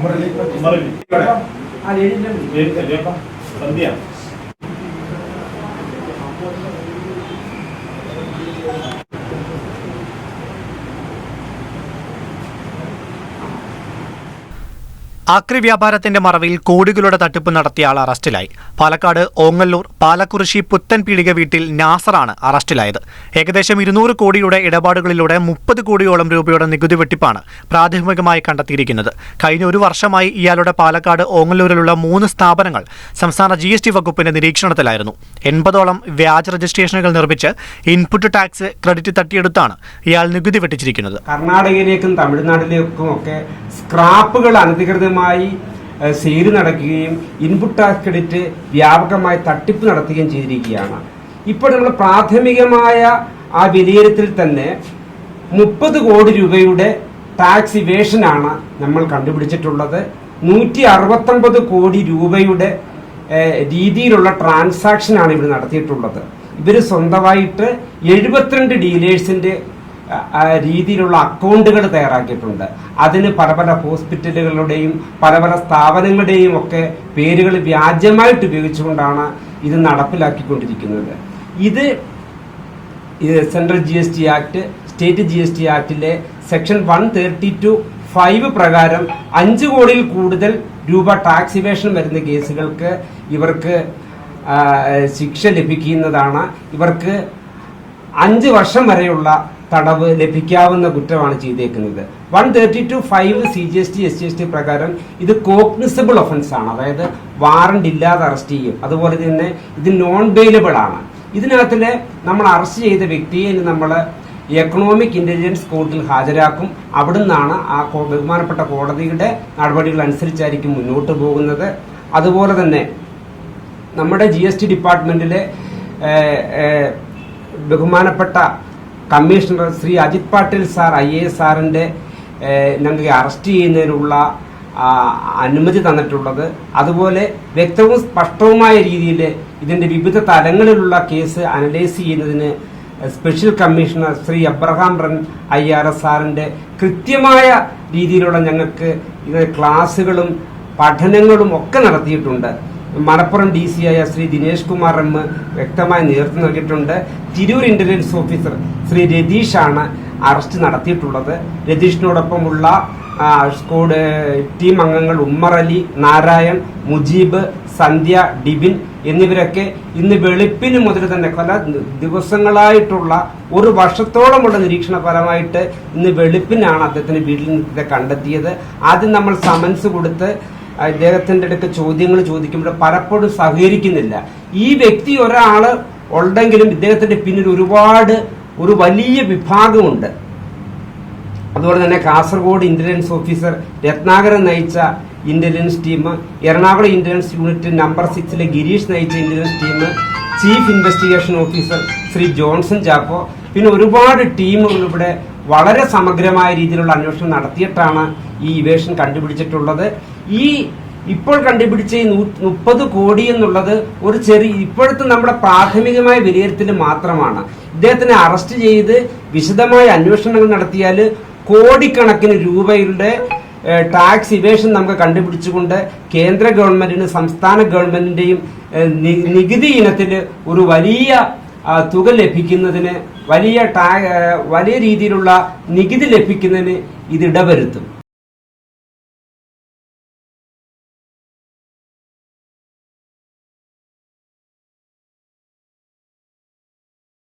ഉമ്മറലി ഇവിടെ രേഖ സന്ധ്യ ആക്രി വ്യാപാരത്തിന്റെ മറവിൽ കോടികളുടെ തട്ടിപ്പ് നടത്തിയ ആൾ അറസ്റ്റിലായി. പാലക്കാട് ഓങ്ങല്ലൂർ പാലക്കുറിശി പുത്തൻ പീടിക വീട്ടിൽ നാസറാണ് അറസ്റ്റിലായത്. ഏകദേശം ഇരുന്നൂറ് കോടിയുടെ ഇടപാടുകളിലൂടെ മുപ്പത് കോടിയോളം രൂപയുടെ നികുതി വെട്ടിപ്പാണ് പ്രാഥമികമായി കണ്ടെത്തിയിരിക്കുന്നത്. കഴിഞ്ഞ ഒരു വർഷമായി ഇയാളുടെ പാലക്കാട് ഓങ്ങല്ലൂരിലുള്ള മൂന്ന് സ്ഥാപനങ്ങൾ സംസ്ഥാന ജി എസ് ടി വകുപ്പിന്റെ നിരീക്ഷണത്തിലായിരുന്നു. എൺപതോളം വ്യാജ രജിസ്ട്രേഷനുകൾ നിർമ്മിച്ച് ഇൻപുട്ട് ടാക്സ് ക്രെഡിറ്റ് തട്ടിയെടുത്താണ് ഇയാൾ നികുതി വെട്ടിച്ചിരിക്കുന്നത്. കർണാടകയിലേക്കും തമിഴ്നാട്ടിലേക്കും ഒക്കെ സ്ക്രാപ്പുകൾ അനധികൃതമായി ഏഹ്, സെയിൽ നടക്കുകയും ഇൻപുട്ട് ടാക്സ് ക്രെഡിറ്റ് വ്യാപകമായി തട്ടിപ്പ് നടത്തുകയും ചെയ്തിരിക്കുകയാണ്. ഇപ്പോൾ നമ്മൾ പ്രാഥമികമായ ആ വിലയിരുത്തൽ തന്നെ മുപ്പത് കോടി രൂപയുടെ ടാക്സ് ഇവേഷനാണ് നമ്മൾ കണ്ടുപിടിച്ചിട്ടുള്ളത്. നൂറ്റി അറുപത്തൊമ്പത് കോടി രൂപയുടെ രീതിയിലുള്ള ട്രാൻസാക്ഷനാണ് ഇവർ നടത്തിയിട്ടുള്ളത്. ഇവർ സ്വന്തമായിട്ട് എഴുപത്തിരണ്ട് ഡീലേഴ്സിന്റെ രീതിയിലുള്ള അക്കൗണ്ടുകൾ തയ്യാറാക്കിയിട്ടുണ്ട്. അതിന് പല പല ഹോസ്പിറ്റലുകളുടെയും പല പല സ്ഥാപനങ്ങളുടെയും ഒക്കെ പേരുകൾ വ്യാജമായിട്ട് ഉപയോഗിച്ചുകൊണ്ടാണ് ഇത് നടപ്പിലാക്കിക്കൊണ്ടിരിക്കുന്നത്. ഇത് central G S T act state G S T ആക്ടിലെ section one thirty two five പ്രകാരം അഞ്ച് കോടിയിൽ കൂടുതൽ രൂപ ടാക്സ് ഇവേഷൻ വരുന്ന കേസുകൾക്ക് ഇവർക്ക് ശിക്ഷ ലഭിക്കുന്നതാണ്. ഇവർക്ക് അഞ്ച് വർഷം വരെയുള്ള തടവ് ലഭിക്കാവുന്ന കുറ്റമാണ് ചെയ്തേക്കുന്നത്. One thirty two five C G S T S G S T പ്രകാരം ഇത് കോഗ്നിസിബിൾ ഒഫൻസ് ആണ്. അതായത് വാറണ്ട് ഇല്ലാതെ അറസ്റ്റ് ചെയ്യും. അതുപോലെ തന്നെ ഇത് നോൺ ബെയിലബിൾ ആണ്. ഇതിനകത്തിൽ നമ്മൾ അറസ്റ്റ് ചെയ്ത വ്യക്തിയെ നമ്മൾ എക്കണോമിക് ഇന്റലിജൻസ് കോർട്ടിൽ ഹാജരാക്കും. അവിടുന്നാണ് ആ ബഹുമാനപ്പെട്ട കോടതിയുടെ നടപടികൾ അനുസരിച്ചായിരിക്കും മുന്നോട്ട് പോകുന്നത്. അതുപോലെ തന്നെ നമ്മുടെ ജി എസ് ടി ഡിപ്പാർട്ട്മെന്റിലെ ബഹുമാനപ്പെട്ട commissioner Shri Ajit Patil sir I A S സാറിന്റെ ഞങ്ങൾക്ക് അറസ്റ്റ് ചെയ്യുന്നതിനുള്ള അനുമതി തന്നിട്ടുള്ളത്. അതുപോലെ വ്യക്തവും സ്പഷ്ടവുമായ രീതിയിൽ ഇതിന്റെ വിവിധ തലങ്ങളിലുള്ള കേസ് അനലൈസ് ചെയ്യുന്നതിന് special commissioner Shri Abraham Ren I R S സാറിന്റെ കൃത്യമായ രീതിയിലുള്ള ഞങ്ങൾക്ക് ഇത് ക്ലാസ്സുകളും പഠനങ്ങളും ഒക്കെ നടത്തിയിട്ടുണ്ട്. മലപ്പുറം ഡി സി ആയ ശ്രീ ദിനേഷ് കുമാർ എം വ്യക്തമായ നേതൃത്വം നൽകിയിട്ടുണ്ട്. തിരൂർ ഇന്റലിജൻസ് ഓഫീസർ ശ്രീ രതീഷാണ് അറസ്റ്റ് നടത്തിയിട്ടുള്ളത്. രതീഷിനോടൊപ്പമുള്ള സ്കോഡ് ടീം അംഗങ്ങൾ ഉമ്മർ അലി നാരായൺ മുജീബ് സന്ധ്യ ഡിബിൻ എന്നിവരൊക്കെ ഇന്ന് വെളുപ്പിന് മുതൽ തന്നെ പല ദിവസങ്ങളായിട്ടുള്ള ഒരു വർഷത്തോളമുള്ള നിരീക്ഷണ ഫലമായിട്ട് ഇന്ന് വെളുപ്പിനാണ് അദ്ദേഹത്തിന്റെ വീട്ടിൽ നിന്ന് കണ്ടെത്തിയത്. ആദ്യം നമ്മൾ സമൻസ് കൊടുത്ത് അദ്ദേഹത്തിന്റെ അടുത്ത് ചോദ്യങ്ങൾ ചോദിക്കുമ്പോൾ പലപ്പോഴും സഹകരിക്കുന്നില്ല. ഈ വ്യക്തി ഒരാൾ ഉണ്ടെങ്കിലും ഇദ്ദേഹത്തിന്റെ പിന്നിൽ ഒരുപാട് ഒരു വലിയ വിഭാഗമുണ്ട്. അതുപോലെ തന്നെ കാസർഗോഡ് ഇന്റലിജൻസ് ഓഫീസർ രത്നാകരൻ നയിച്ച intelligence team Ernakulam intelligence unit number സിക്സിലെ Girish നയിച്ച intelligence team chief investigation officer Shri Johnson Chappo പിന്നെ ഒരുപാട് ടീമുകൾ ഇവിടെ വളരെ സമഗ്രമായ രീതിയിലുള്ള അന്വേഷണം നടത്തിയിട്ടാണ് ഈ ഇവേഷൻ കണ്ടുപിടിച്ചിട്ടുള്ളത്. ഈ ഇപ്പോൾ കണ്ടുപിടിച്ച ഈ മുപ്പത് കോടി എന്നുള്ളത് ഒരു ചെറിയ ഇപ്പോഴത്തെ നമ്മുടെ പ്രാഥമികമായ വിലയിരുത്തൽ മാത്രമാണ്. ഇദ്ദേഹത്തിനെ അറസ്റ്റ് ചെയ്ത് വിശദമായ അന്വേഷണങ്ങൾ നടത്തിയാൽ കോടിക്കണക്കിന് രൂപയുടെ ടാക്സ് ഇവേഷൻ നമുക്ക് കണ്ടുപിടിച്ചുകൊണ്ട് കേന്ദ്ര ഗവൺമെന്റിന് സംസ്ഥാന ഗവൺമെന്റിന്റെയും നികുതി ഇനത്തിൽ ഒരു വലിയ തുക ലഭിക്കുന്നതിന് വലിയ വലിയ രീതിയിലുള്ള നികുതി ലഭിക്കുന്നതിന് ഇത് ഇടവരുത്തും.